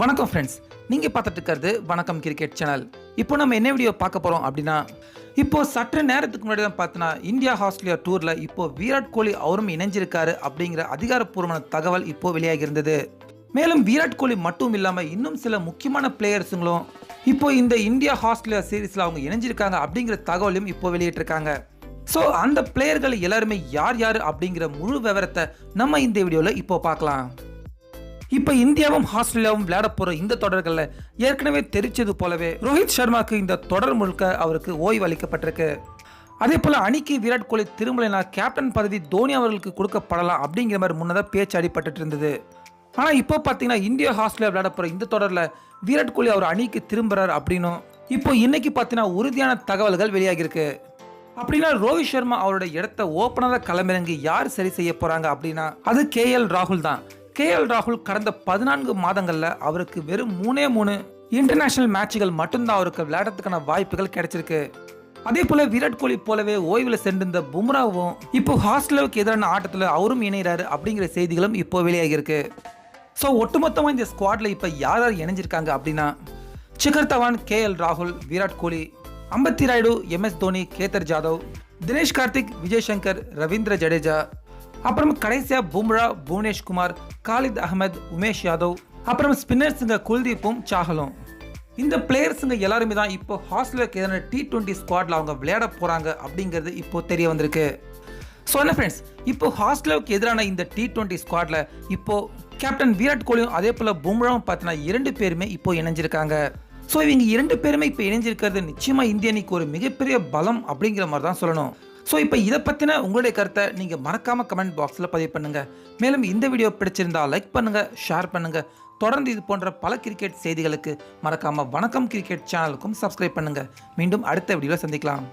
வணக்கம் ஃப்ரெண்ட்ஸ் நீங்கள் பார்த்துட்டு இருக்கிறது வணக்கம் கிரிக்கெட் சேனல் இப்போ நம்ம என்ன வீடியோ பார்க்க போகிறோம் அப்படின்னா இப்போது சற்று நேரத்துக்கு முன்னாடி தான் பார்த்தோன்னா இந்தியா ஆஸ்திரேலியா டூரில் இப்போது விராட் கோலி அவரும் இணைஞ்சிருக்காரு அப்படிங்கிற அதிகாரப்பூர்வமான தகவல் இப்போது வெளியாகி இருந்தது. மேலும் விராட் கோலி மட்டும் இல்லாமல் இன்னும் சில முக்கியமான பிளேயர்ஸுங்களும் இப்போ இந்த இந்தியா ஆஸ்திரேலியா சீரீஸில் அவங்க இணைஞ்சிருக்காங்க அப்படிங்கிற தகவலையும் இப்போ வெளியிட்டிருக்காங்க. ஸோ அந்த பிளேயர்கள் எல்லாருமே யார் யார் அப்படிங்கிற முழு விவரத்தை நம்ம இந்த வீடியோவில் இப்போ பார்க்கலாம். இப்போ இந்தியாவும் ஆஸ்திரேலியாவும் விளையாட போகிற இந்த தொடர்களில் ஏற்கனவே தெரிச்சது போலவே ரோஹித் சர்மாக்கு இந்த தொடர் முழுக்க அவருக்கு ஓய்வு அளிக்கப்பட்டிருக்கு அதே போல் அணிக்கு விராட் கோலி திரும்பலைனா கேப்டன் பதவி தோனி அவர்களுக்கு கொடுக்கப்படலாம் அப்படிங்கிற மாதிரி முன்னதாக பேச்சு அடிபட்டு இருந்தது. ஆனால் இப்போ பார்த்தீங்கன்னா இந்தியா ஆஸ்திரேலியா விளையாட போகிற இந்த தொடரில் விராட் கோலி அவர் அணிக்கு திரும்புகிறார் அப்படின்னும் இப்போ இன்னைக்கு பார்த்தீங்கன்னா உறுதியான தகவல்கள் வெளியாகிருக்கு அப்படின்னா ரோஹித் சர்மா அவரோட இடத்த ஓப்பனராக களமிறங்கி யார் சரி செய்ய போகிறாங்க அப்படின்னா அது கே எல் ராகுல் தான். கே எல் ராகுல் கடந்த பதினான்கு மாதங்களில் அவருக்கு வெறும் மூணே மூணு இன்டர்நேஷனல் மேட்சுகள் மட்டும்தான் அவருக்கு விளையாடுறதுக்கான வாய்ப்புகள் கிடைச்சிருக்கு. அதே போல விராட் கோலி போலவே ஓய்வில் சென்றிருந்த பும்ராவும் இப்போ ஹாஸ்டலுக்கு எதிரான ஆட்டத்தில் அவரும் இணைகிறாரு அப்படிங்கிற செய்திகளும் இப்போ வெளியாகியிருக்கு. ஸோ ஒட்டுமொத்தமாக இந்த ஸ்குவாட்ல இப்போ யார் யார் இணைஞ்சிருக்காங்க அப்படின்னா சிகர் தவான் கே எல் ராகுல் விராட் கோலி அம்பத்தி ராயுடு எம்எஸ் தோனி கேத்தர் ஜாதவ் தினேஷ் கார்த்திக் விஜய் சங்கர் ரவீந்திர ஜடேஜா அப்புறம் கடைசியாக பும்ரா புவனேஷ்குமார் காலித் அகமது உமேஷ் யாதவ் அப்புறம் ஸ்பின்னர்ஸுங்க குல்தீப்பும் சாகலும். இந்த பிளேயர்ஸுங்க எல்லாருமே தான் இப்போ ஹாஸ்டலுக்கு எதிரான டி டுவெண்ட்டி ஸ்குவாட்ல அவங்க விளையாட போகிறாங்க அப்படிங்கிறது இப்போ தெரிய வந்திருக்கு. ஸோ என்ன ஃப்ரெண்ட்ஸ் இப்போ ஹாஸ்டலுக்கு எதிரான இந்த டி டுவெண்ட்டி ஸ்குவாடில் இப்போ கேப்டன் விராட் கோலியும் அதே போல் பும்ராவும் பார்த்தீங்கன்னா இரண்டு பேருமே இப்போ இணைஞ்சிருக்காங்க. ஸோ இவங்க இரண்டு பேருமே இப்போ இணைஞ்சிருக்கிறது நிச்சயமாக இந்திய அணிக்கு ஒரு மிகப்பெரிய பலம் அப்படிங்கிற மாதிரி தான் சொல்லணும். ஸோ இப்போ இதை பற்றின உங்களுடைய கருத்தை நீங்கள் மறக்காமல் கமெண்ட் பாக்ஸில் பதிவு பண்ணுங்கள் மேலும் இந்த வீடியோ பிடிச்சிருந்தா லைக் பண்ணுங்கள் ஷேர் பண்ணுங்கள் தொடர்ந்து இது போன்ற பல கிரிக்கெட் செய்திகளுக்கு மறக்காமல் வணக்கம் கிரிக்கெட் சேனலுக்கும் சப்ஸ்கிரைப் பண்ணுங்கள் மீண்டும் அடுத்த வீடியோவில் சந்திக்கலாம்.